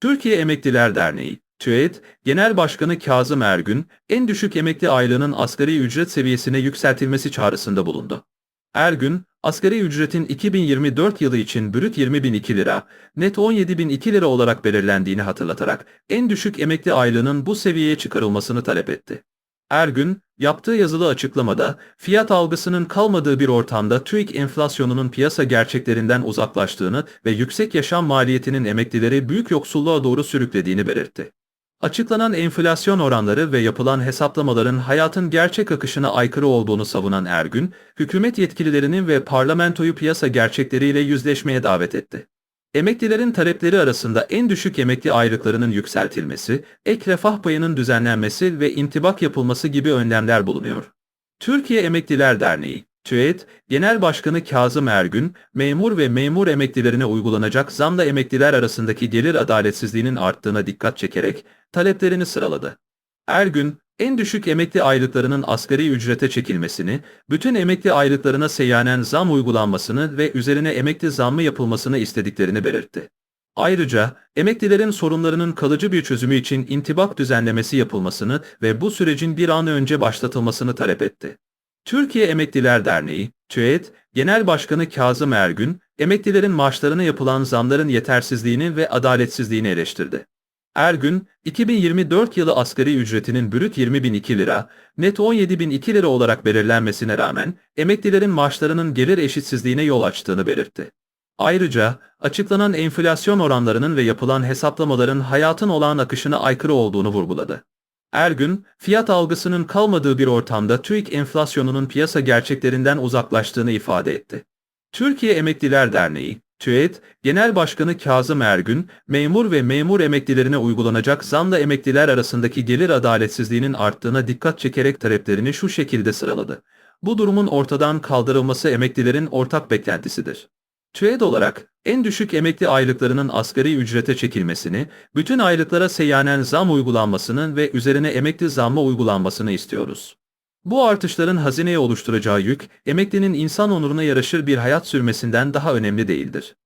Türkiye Emekliler Derneği, TÜED, Genel Başkanı Kazım Ergün, en düşük emekli aylığının asgari ücret seviyesine yükseltilmesi çağrısında bulundu. Ergün, asgari ücretin 2024 yılı için brüt 20.002 lira, net 17.002 lira olarak belirlendiğini hatırlatarak en düşük emekli aylığının bu seviyeye çıkarılmasını talep etti. Ergün, yaptığı yazılı açıklamada, fiyat algısının kalmadığı bir ortamda TÜİK enflasyonunun piyasa gerçeklerinden uzaklaştığını ve yüksek yaşam maliyetinin emeklileri büyük yoksulluğa doğru sürüklediğini belirtti. Açıklanan enflasyon oranları ve yapılan hesaplamaların hayatın gerçek akışına aykırı olduğunu savunan Ergün, hükümet yetkililerinin ve parlamentoyu piyasa gerçekleriyle yüzleşmeye davet etti. Emeklilerin talepleri arasında en düşük emekli aylıklarının yükseltilmesi, ek refah payının düzenlenmesi ve intibak yapılması gibi önlemler bulunuyor. Türkiye Emekliler Derneği, TÜED, Genel Başkanı Kazım Ergün, memur ve memur emeklilerine uygulanacak zamla emekliler arasındaki gelir adaletsizliğinin arttığına dikkat çekerek taleplerini sıraladı. Ergün, en düşük emekli aylıklarının asgari ücrete çekilmesini, bütün emekli aylıklarına seyyanen zam uygulanmasını ve üzerine emekli zammı yapılmasını istediklerini belirtti. Ayrıca, emeklilerin sorunlarının kalıcı bir çözümü için intibak düzenlemesi yapılmasını ve bu sürecin bir an önce başlatılmasını talep etti. Türkiye Emekliler Derneği, TÜED, Genel Başkanı Kazım Ergün, emeklilerin maaşlarına yapılan zamların yetersizliğini ve adaletsizliğini eleştirdi. Ergün, 2024 yılı asgari ücretinin brüt 20.002 lira, net 17.002 lira olarak belirlenmesine rağmen emeklilerin maaşlarının gelir eşitsizliğine yol açtığını belirtti. Ayrıca açıklanan enflasyon oranlarının ve yapılan hesaplamaların hayatın olağan akışına aykırı olduğunu vurguladı. Ergün, fiyat algısının kalmadığı bir ortamda TÜİK enflasyonunun piyasa gerçeklerinden uzaklaştığını ifade etti. Türkiye Emekliler Derneği, TÜED, Genel Başkanı Kazım Ergün, memur ve memur emeklilerine uygulanacak zamla emekliler arasındaki gelir adaletsizliğinin arttığına dikkat çekerek taleplerini şu şekilde sıraladı. Bu durumun ortadan kaldırılması emeklilerin ortak beklentisidir. TÜED olarak en düşük emekli aylıklarının asgari ücrete çekilmesini, bütün aylıklara seyyanen zam uygulanmasını ve üzerine emekli zammı uygulanmasını istiyoruz. Bu artışların hazineye oluşturacağı yük, emeklinin insan onuruna yaraşır bir hayat sürmesinden daha önemli değildir.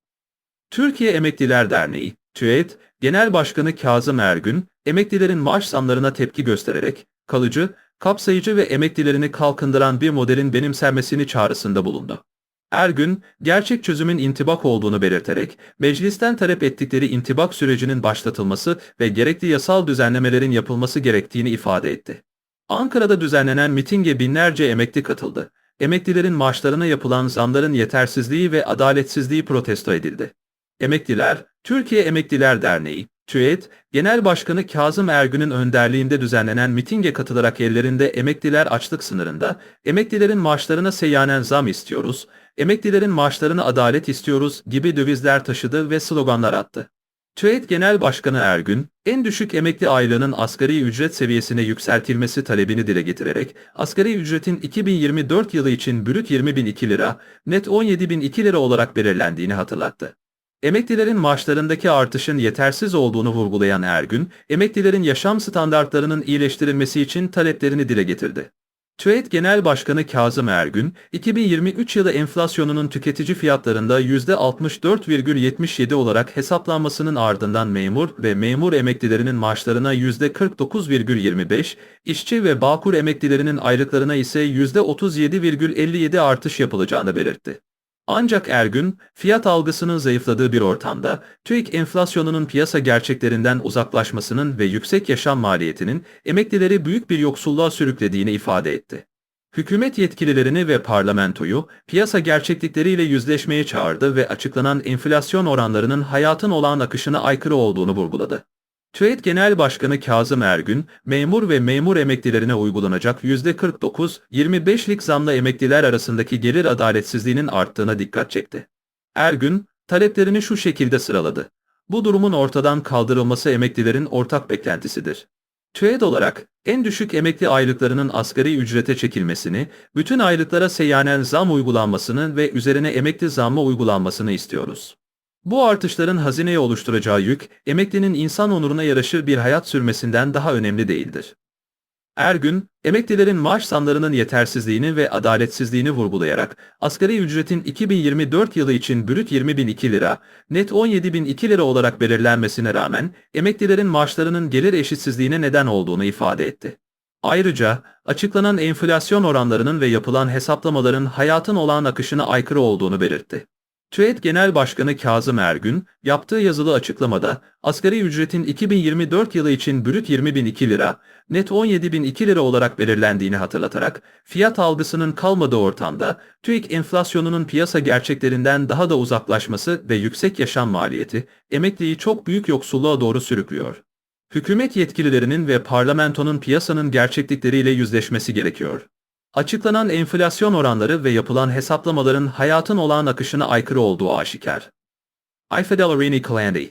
Türkiye Emekliler Derneği, TÜED, Genel Başkanı Kazım Ergün, emeklilerin maaş zamlarına tepki göstererek, kalıcı, kapsayıcı ve emeklilerini kalkındıran bir modelin benimsenmesini çağrısında bulundu. Ergün, gerçek çözümün intibak olduğunu belirterek, meclisten talep ettikleri intibak sürecinin başlatılması ve gerekli yasal düzenlemelerin yapılması gerektiğini ifade etti. Ankara'da düzenlenen mitinge binlerce emekli katıldı. Emeklilerin maaşlarına yapılan zamların yetersizliği ve adaletsizliği protesto edildi. Emekliler, Türkiye Emekliler Derneği, TÜED, Genel Başkanı Kazım Ergün'ün önderliğinde düzenlenen mitinge katılarak ellerinde emekliler açlık sınırında, emeklilerin maaşlarına seyyanen zam istiyoruz, emeklilerin maaşlarına adalet istiyoruz gibi dövizler taşıdı ve sloganlar attı. TÜED Genel Başkanı Ergün, en düşük emekli aylığının asgari ücret seviyesine yükseltilmesi talebini dile getirerek, asgari ücretin 2024 yılı için brüt 20.002 lira, net 17.002 lira olarak belirlendiğini hatırlattı. Emeklilerin maaşlarındaki artışın yetersiz olduğunu vurgulayan Ergün, emeklilerin yaşam standartlarının iyileştirilmesi için taleplerini dile getirdi. TÜED Genel Başkanı Kazım Ergün, 2023 yılı enflasyonunun tüketici fiyatlarında %64,77 olarak hesaplanmasının ardından memur ve memur emeklilerinin maaşlarına %49,25, işçi ve bağkur emeklilerinin aylıklarına ise %37,57 artış yapılacağını belirtti. Ancak Ergün, fiyat algısının zayıfladığı bir ortamda, TÜİK enflasyonunun piyasa gerçeklerinden uzaklaşmasının ve yüksek yaşam maliyetinin emeklileri büyük bir yoksulluğa sürüklediğini ifade etti. Hükümet yetkililerini ve parlamentoyu piyasa gerçeklikleriyle yüzleşmeye çağırdı ve açıklanan enflasyon oranlarının hayatın olağan akışına aykırı olduğunu vurguladı. TÜED Genel Başkanı Kazım Ergün, memur ve memur emeklilerine uygulanacak %49-25'lik zamla emekliler arasındaki gelir adaletsizliğinin arttığına dikkat çekti. Ergün, taleplerini şu şekilde sıraladı. Bu durumun ortadan kaldırılması emeklilerin ortak beklentisidir. TÜED olarak en düşük emekli aylıklarının asgari ücrete çekilmesini, bütün aylıklara seyyanen zam uygulanmasını ve üzerine emekli zammı uygulanmasını istiyoruz. Bu artışların hazineye oluşturacağı yük, emeklinin insan onuruna yaraşır bir hayat sürmesinden daha önemli değildir. Ergün, emeklilerin maaş zamlarının yetersizliğini ve adaletsizliğini vurgulayarak, asgari ücretin 2024 yılı için brüt 20.002 lira, net 17.002 lira olarak belirlenmesine rağmen, emeklilerin maaşlarının gelir eşitsizliğine neden olduğunu ifade etti. Ayrıca, açıklanan enflasyon oranlarının ve yapılan hesaplamaların hayatın olağan akışına aykırı olduğunu belirtti. TÜET Genel Başkanı Kazım Ergün, yaptığı yazılı açıklamada, asgari ücretin 2024 yılı için brüt 20.002 lira, net 17.002 lira olarak belirlendiğini hatırlatarak, fiyat algısının kalmadığı ortamda, TÜİK enflasyonunun piyasa gerçeklerinden daha da uzaklaşması ve yüksek yaşam maliyeti, emekliyi çok büyük yoksulluğa doğru sürüklüyor. Hükümet yetkililerinin ve parlamentonun piyasanın gerçeklikleriyle yüzleşmesi gerekiyor. Açıklanan enflasyon oranları ve yapılan hesaplamaların hayatın olağan akışına aykırı olduğu aşikar. Ayfedelerini Calandy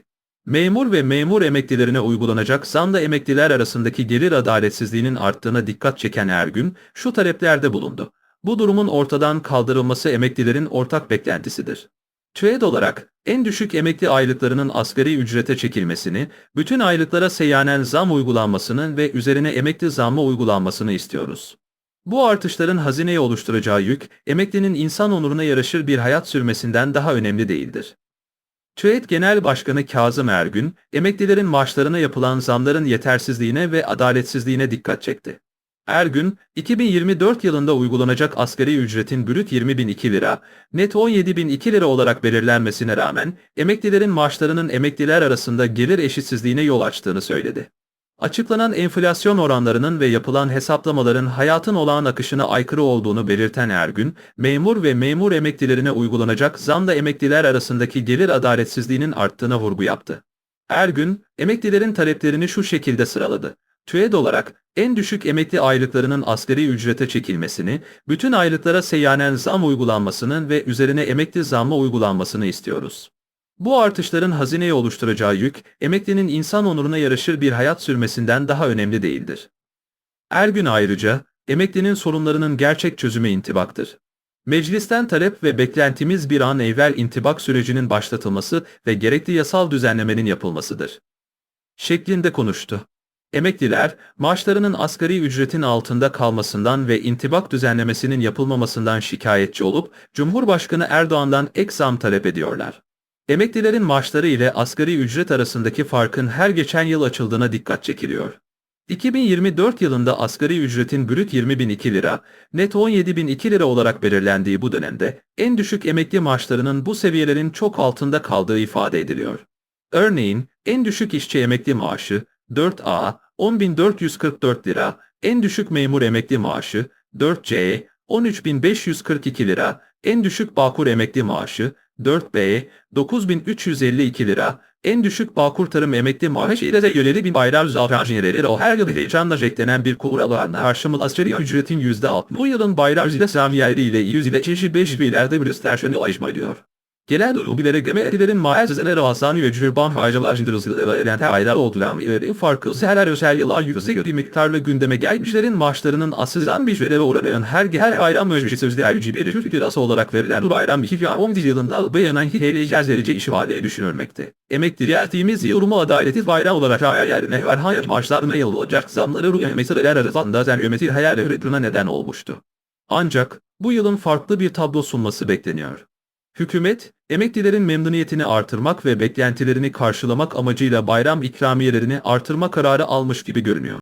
Memur ve memur emeklilerine uygulanacak zamla emekliler arasındaki gelir adaletsizliğinin arttığına dikkat çeken Ergün, şu taleplerde bulundu. Bu durumun ortadan kaldırılması emeklilerin ortak beklentisidir. TÜED olarak en düşük emekli aylıklarının asgari ücrete çekilmesini, bütün aylıklara seyyanen zam uygulanmasını ve üzerine emekli zammı uygulanmasını istiyoruz. Bu artışların hazineye oluşturacağı yük, emeklinin insan onuruna yaraşır bir hayat sürmesinden daha önemli değildir. TÜET Genel Başkanı Kazım Ergün, emeklilerin maaşlarına yapılan zamların yetersizliğine ve adaletsizliğine dikkat çekti. Ergün, 2024 yılında uygulanacak asgari ücretin brüt 20.002 lira, net 17.002 lira olarak belirlenmesine rağmen, emeklilerin maaşlarının emekliler arasında gelir eşitsizliğine yol açtığını söyledi. Açıklanan enflasyon oranlarının ve yapılan hesaplamaların hayatın olağan akışına aykırı olduğunu belirten Ergün, memur ve memur emeklilerine uygulanacak zamla emekliler arasındaki gelir adaletsizliğinin arttığına vurgu yaptı. Ergün, emeklilerin taleplerini şu şekilde sıraladı. TÜED olarak en düşük emekli aylıklarının asgari ücrete çekilmesini, bütün aylıklara seyyanen zam uygulanmasını ve üzerine emekli zammı uygulanmasını istiyoruz. Bu artışların hazineye oluşturacağı yük, emeklinin insan onuruna yaraşır bir hayat sürmesinden daha önemli değildir. Ergün ayrıca, emeklinin sorunlarının gerçek çözümü intibaktır. Meclisten talep ve beklentimiz bir an evvel intibak sürecinin başlatılması ve gerekli yasal düzenlemenin yapılmasıdır. Şeklinde konuştu. Emekliler, maaşlarının asgari ücretin altında kalmasından ve intibak düzenlemesinin yapılmamasından şikayetçi olup, Cumhurbaşkanı Erdoğan'dan ek zam talep ediyorlar. Emeklilerin maaşları ile asgari ücret arasındaki farkın her geçen yıl açıldığına dikkat çekiliyor. 2024 yılında asgari ücretin brüt 20.002 lira, net 17.002 lira olarak belirlendiği bu dönemde, en düşük emekli maaşlarının bu seviyelerin çok altında kaldığı ifade ediliyor. Örneğin, en düşük işçi emekli maaşı, 4A, 10.444 lira, en düşük memur emekli maaşı, 4C, 13.542 lira, en düşük Bağkur emekli maaşı, 4B, 9352 lira, en düşük Bağkur Tarım Emekli Maaşı ile de yöneli bir bayram zavranjineleri o her yıl heyecanla eklenen bir kural olan karşımıl asgari ücretin %60. Bu yılın bayram zile samiyeli ile 100 ile çeşit 5 bilerde bir isterşeni ulaşma ediyor. Gelen ülkelere gömerilerin mağazaları Hasan ve Cürban harcalar hızlı eden aylar oldular ve farkı seher özel yıllar yüzde göre miktarlı gündeme gelmişlerin maaşlarının asıldan bir şöyle uğrayan her her ayran meclisi sözde bir Türk lirası olarak verilen bayram 2011 yılında beyanan heyecan verici ifade düşünülmekte. Emekli yerdiğimiz yorumu adaleti bayram olarak hayallerine var hayır maaşlarına yıl olacak zamları rüya meseleler arasında zen ümeti hayal öğretimine neden olmuştu. Ancak bu yılın farklı bir tablo sunması bekleniyor. Hükümet, emeklilerin memnuniyetini artırmak ve beklentilerini karşılamak amacıyla bayram ikramiyelerini artırma kararı almış gibi görünüyor.